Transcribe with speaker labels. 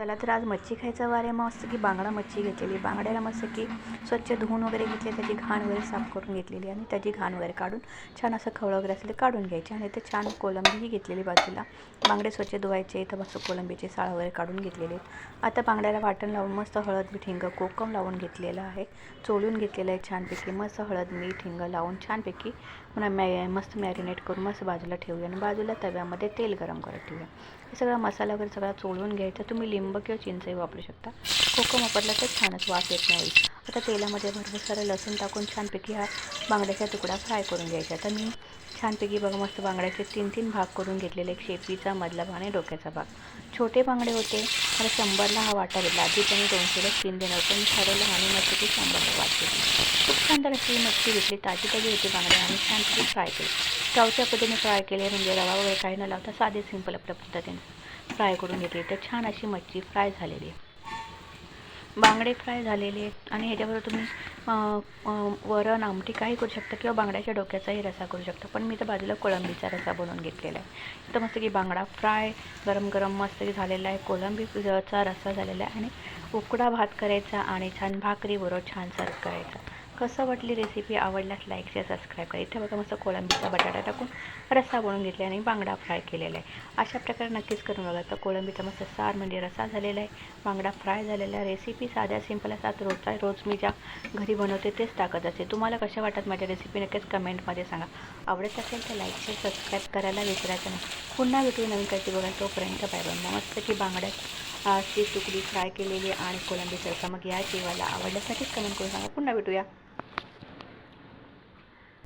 Speaker 1: चला तर आज मच्छी खायचा वार आहे. मस्त की बांगडा मच्छी घेतलेली. बांगड्याला मस्त की स्वच्छ धुवून वगैरे घेतले त्याची घाण वगैरे साफ करून घेतलेली आणि त्याची घाण वगैरे काढून छान असं खवळं वगैरे असेल ते काढून घ्यायचे आणि ते छान कोलंबीही घेतलेली बाजूला. बांगडे स्वच्छ धुवायचे इथं मस्त कोलंबीचे साळ वगैरे काढून घेतलेले आहेत. आता बांगड्याला वाटण लावून मस्त हळद मीठ हिंग कोकम लावून घेतलेलं आहे. चोळून घेतलेलं आहे छानपैकी. मस्त हळद मीठ हिंग लावून छानपैकी पुन्हा मॅ मस्त मॅरिनेट करून मस्त बाजूला ठेवूया आणि बाजूला तव्यामध्ये तेल गरम करत ठेवूया. हे सगळा मसाला वगैरे सगळा चोळून घ्यायचा. तुम्ही लिंब किंवा चिंचही वापरू शकता. कोकम वापरला तर छानच वास येत नाही. आता तेलामध्ये भरपूर सारं लसूण टाकून छानपैकी हा बांगड्याचा तुकडा फ्राय करून घ्यायचा. तर मी छानपैकी बघा मस्त बांगड्याचे तीन तीन भाग करून घेतलेले एक शेपीचा मधला भाग आणि डोक्याचा भाग. छोटे बांगडे होते मला शंभरला हा वाटा घेतला आधी त्यांनी दोनशेला तीन देणार पण मी ठरवलं आणि मस्त की शंभरला वाटते खूप छान तर अशी मच्छी घेतली ताजी ताजी होती बांगडे आणि छानपैकी फ्राय केली. स्टवच्या पद्धतीने फ्राय केले म्हणजे रवा वगैरे काही न लावता साधे सिंपल आपल्या पद्धतीने फ्राय करून घेतली. तर छान अशी मच्छी फ्राय झालेली आहे. बांगडे फ्राय झालेले आहेत. आणि ह्याच्याबरोबर तुम्ही वरण आमटी काही करू शकता किंवा बांगड्याच्या डोक्याचाही रसा करू शकता. पण मी तर बाजूला कोळंबीचा रसा बनवून घेतलेला आहे. तर मस्त की बांगडा फ्राय गरम गरम मस्त की झालेला आहे. कोळंबीचा रसा झालेला आहे. आणि उकडा भात करायचा आणि छान भाकरीबरोबर छान सर्व करायचा. कसं वाटली रेसिपी आवडल्यास लाईक शेअर सबस्क्राईब करा. इथे बघा मस्त कोळंबीचा बटाटा टाकून रस्सा बनवून घेतला आणि बांगडा फ्राय केलेला आहे. अशा प्रकारे नक्कीच करून बघा. तर कोळंबीचा मस्त सार म्हणजे रस्सा झालेला आहे. बांगडा फ्राय झालेला आहे. रेसिपी साध्या सिंपल असतात रोजचा रोज मी ज्या घरी बनवते तेच टाकत असते. तुम्हाला कशा वाटतात माझ्या रेसिपी नक्कीच कमेंटमध्ये सांगा. आवडत असेल तर लाईक शेअर सबस्क्राईब करायला विसरायचं नाही. पुन्हा भेटू नवीन काहीतरी बघा. तोपर्यंत बाय बाय मस्त की बांगड्यात ची तुकडी फ्राय केलेली आणि कोळंबी सरसा मग या जेवायला आवडल्यासाठीच कमेंट करून सांगा. पुन्हा भेटूया.